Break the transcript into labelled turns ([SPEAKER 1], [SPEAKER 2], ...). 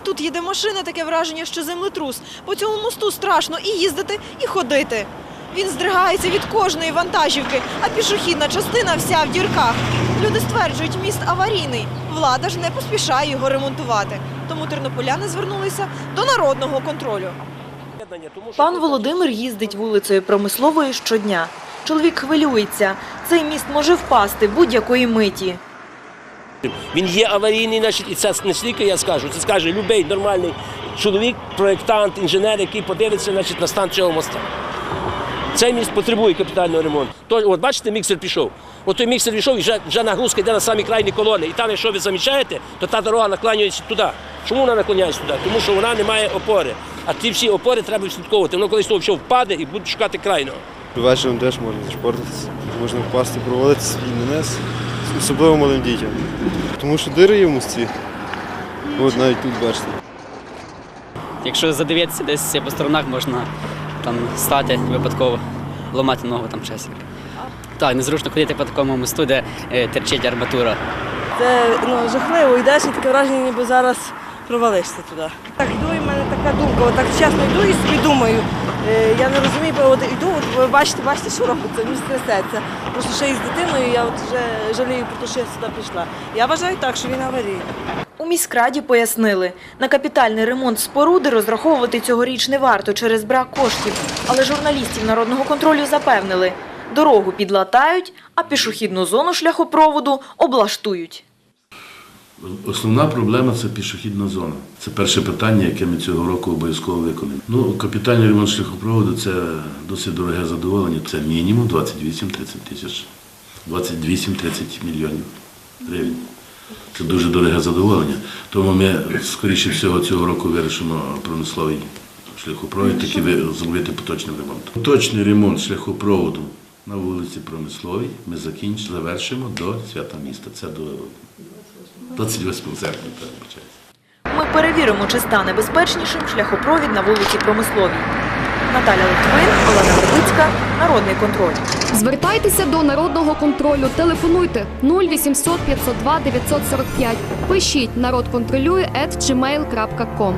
[SPEAKER 1] Коли тут їде машина, таке враження, що землетрус. По цьому мосту страшно і їздити, і ходити. Він здригається від кожної вантажівки, а пішохідна частина вся в дірках. Люди стверджують, міст аварійний. Влада ж не поспішає його ремонтувати. Тому тернополяни звернулися до народного контролю. Пан Володимир їздить вулицею промислової щодня. Чоловік хвилюється. Цей міст може впасти будь-якої миті.
[SPEAKER 2] Він є аварійний, значить, і це не стільки я скажу, це скаже будь-який нормальний чоловік, проєктант, інженер, який подивиться значить, на стан цього моста. Цей міст потребує капітального ремонту. То, от бачите, міксер пішов. От той міксер пішов і вже, вже нагрузка йде на самі крайні колони. І там, якщо ви замічаєте, то та дорога наклонюється туди. Чому вона наклоняється туди? Тому що вона не має опори. А ті всі опори треба відслідковувати. Воно колись того впаде і будуть шукати крайного.
[SPEAKER 3] Вечором теж можна зашпортитися, можна впасти, провалити свій нанес, особливо малим дітям. Тому що дири є в мості. От навіть тут бачите.
[SPEAKER 4] Якщо задивитися десь по сторонах, можна там стати випадково, ламати ногу там щось. Так, незручно ходити по такому мосту, де е, терчить арматура.
[SPEAKER 5] Це ну, жахливо, йдеш і таке враження, ніби зараз провалишся туди. Так йду, і в мене така думка, отак чесно йду і собі думаю. Е, я не розумію, бо от йду, от ви бачите, бачите, що робиться, мені трясеться. Просто ще із дитиною я от вже жалію про те, що я сюди прийшла. Я вважаю так, що він аварійний.
[SPEAKER 1] У міськраді пояснили, на капітальний ремонт споруди розраховувати цьогоріч не варто через брак коштів. Але журналістів народного контролю запевнили, дорогу підлатають, а пішохідну зону шляхопроводу облаштують.
[SPEAKER 6] Основна проблема це пішохідна зона. Це перше питання, яке ми цього року обов'язково виконаємо. Ну, капітальний ремонт шляхопроводу це досить дороге задоволення. Це мінімум 28-30 тисяч, 28-30 мільйонів гривень. Це дуже дороге задоволення. Тому ми, скоріше всього, цього року вирішимо промисловий шляхопровід, таки ви- зробити поточним ремонтом. Поточний ремонт шляхопроводу на вулиці Промисловій ми закінчимо, завершимо до свята міста. Це до 28 серпня, так.
[SPEAKER 1] Ми перевіримо, чи стане безпечнішим шляхопровід на вулиці Промисловій. Наталя Литвин, Олена Вербицька, Народний контроль.
[SPEAKER 7] Звертайтеся до народного контролю. Телефонуйте 0800 502 945. Пишіть народ контролює at gmail.com.